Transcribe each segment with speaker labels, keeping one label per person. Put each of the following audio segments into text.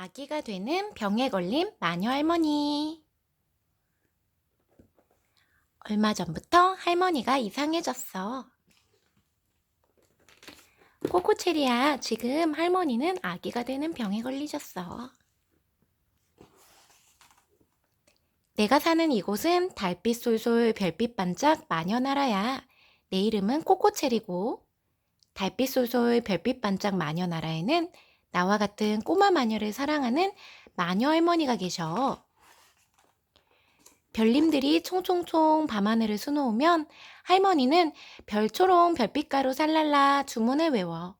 Speaker 1: 아기가 되는 병에 걸린 마녀 할머니. 얼마 전부터 할머니가 이상해졌어. 코코체리야, 지금 할머니는 아기가 되는 병에 걸리셨어. 내가 사는 이곳은 달빛 솔솔 별빛 반짝 마녀 나라야. 내 이름은 코코체리고, 달빛 솔솔 별빛 반짝 마녀 나라에는 나와 같은 꼬마 마녀를 사랑하는 마녀 할머니가 계셔. 별님들이 총총총 밤하늘을 수놓으면 할머니는 별초롱 별빛가루 살랄라 주문을 외워.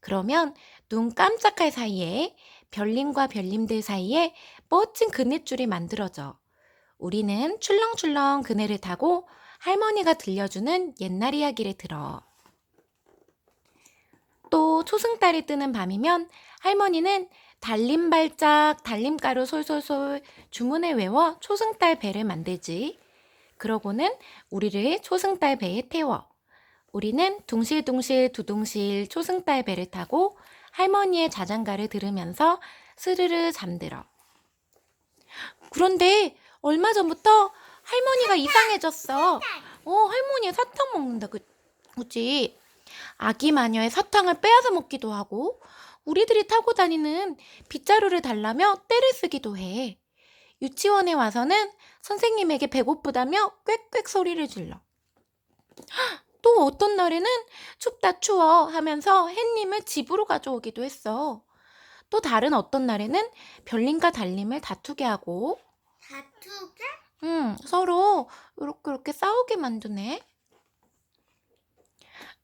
Speaker 1: 그러면 눈 깜짝할 사이에 별님과 별님들 사이에 멋진 그네줄이 만들어져. 우리는 출렁출렁 그네를 타고 할머니가 들려주는 옛날 이야기를 들어. 또 초승달이 뜨는 밤이면 할머니는 달림 발짝, 달림가루 솔솔솔 주문을 외워 초승달 배를 만들지. 그러고는 우리를 초승달 배에 태워. 우리는 둥실둥실 두둥실 초승달 배를 타고 할머니의 자장가를 들으면서 스르르 잠들어. 그런데 얼마 전부터 할머니가 이상해졌어. 어, 할머니 사탕 먹는다. 그, 그치? 아기 마녀의 사탕을 빼앗아 먹기도 하고 우리들이 타고 다니는 빗자루를 달라며 떼를 쓰기도 해. 유치원에 와서는 선생님에게 배고프다며 꽥꽥 소리를 질러. 또 어떤 날에는 춥다 추워 하면서 햇님을 집으로 가져오기도 했어. 또 다른 어떤 날에는 별님과 달님을 다투게 하고
Speaker 2: 다투게?
Speaker 1: 응, 서로 이렇게 이렇게 싸우게 만드네.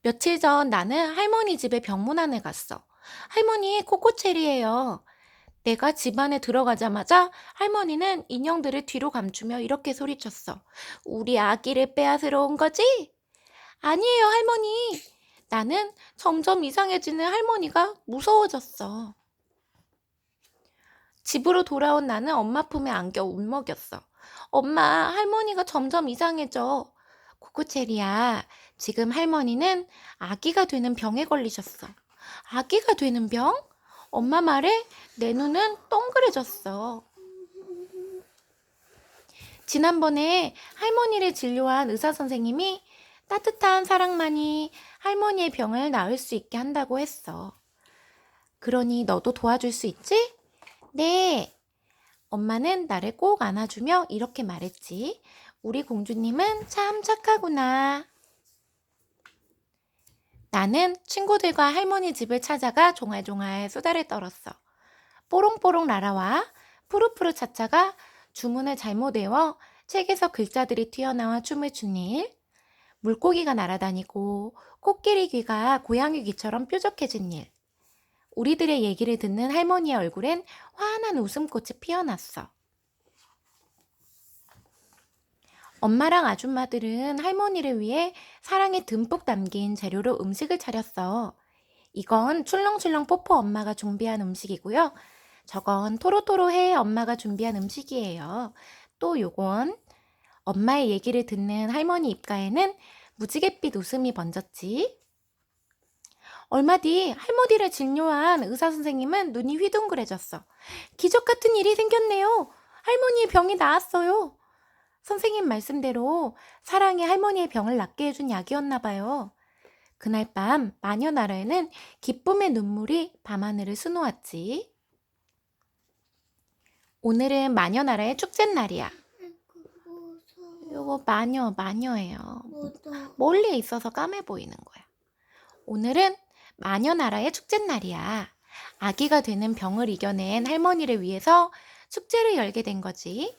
Speaker 1: 며칠 전 나는 할머니 집에 병문안에 갔어. 할머니 코코체리예요. 내가 집 안에 들어가자마자 할머니는 인형들을 뒤로 감추며 이렇게 소리쳤어. 우리 아기를 빼앗으러 온 거지? 아니에요, 할머니. 나는 점점 이상해지는 할머니가 무서워졌어. 집으로 돌아온 나는 엄마 품에 안겨 울먹였어. 엄마, 할머니가 점점 이상해져. 코코체리야, 지금 할머니는 아기가 되는 병에 걸리셨어. 아기가 되는 병? 엄마 말에 내 눈은 동그래졌어. 지난번에 할머니를 진료한 의사 선생님이 따뜻한 사랑만이 할머니의 병을 나을 수 있게 한다고 했어. 그러니 너도 도와줄 수 있지? 네. 엄마는 나를 꼭 안아주며 이렇게 말했지. 우리 공주님은 참 착하구나. 나는 친구들과 할머니 집을 찾아가 종알종알 수다를 떨었어. 뽀롱뽀롱 라라와 푸르푸르 차차가 주문을 잘못 외워 책에서 글자들이 튀어나와 춤을 춘 일, 물고기가 날아다니고 코끼리 귀가 고양이 귀처럼 뾰족해진 일, 우리들의 얘기를 듣는 할머니의 얼굴엔 환한 웃음꽃이 피어났어. 엄마랑 아줌마들은 할머니를 위해 사랑이 듬뿍 담긴 재료로 음식을 차렸어. 이건 출렁출렁 뽀뽀 엄마가 준비한 음식이고요. 저건 토로토로 해 엄마가 준비한 음식이에요. 또 요건 엄마의 얘기를 듣는 할머니 입가에는 무지갯빛 웃음이 번졌지. 얼마 뒤 할머니를 진료한 의사 선생님은 눈이 휘둥그레졌어. 기적 같은 일이 생겼네요. 할머니의 병이 나았어요. 선생님 말씀대로 사랑이 할머니의 병을 낫게 해준 약이었나 봐요. 그날 밤 마녀 나라에는 기쁨의 눈물이 밤하늘을 수놓았지. 오늘은 마녀 나라의 축제 날이야. 요거 마녀, 마녀예요.
Speaker 2: 무서워.
Speaker 1: 멀리 있어서 까매 보이는 거야. 오늘은 마녀 나라의 축제 날이야. 아기가 되는 병을 이겨낸 할머니를 위해서 축제를 열게 된 거지.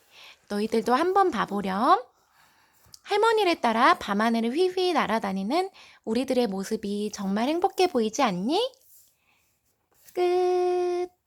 Speaker 1: 너희들도 한번 봐보렴. 할머니를 따라 밤하늘을 휘휘 날아다니는 우리들의 모습이 정말 행복해 보이지 않니? 끝.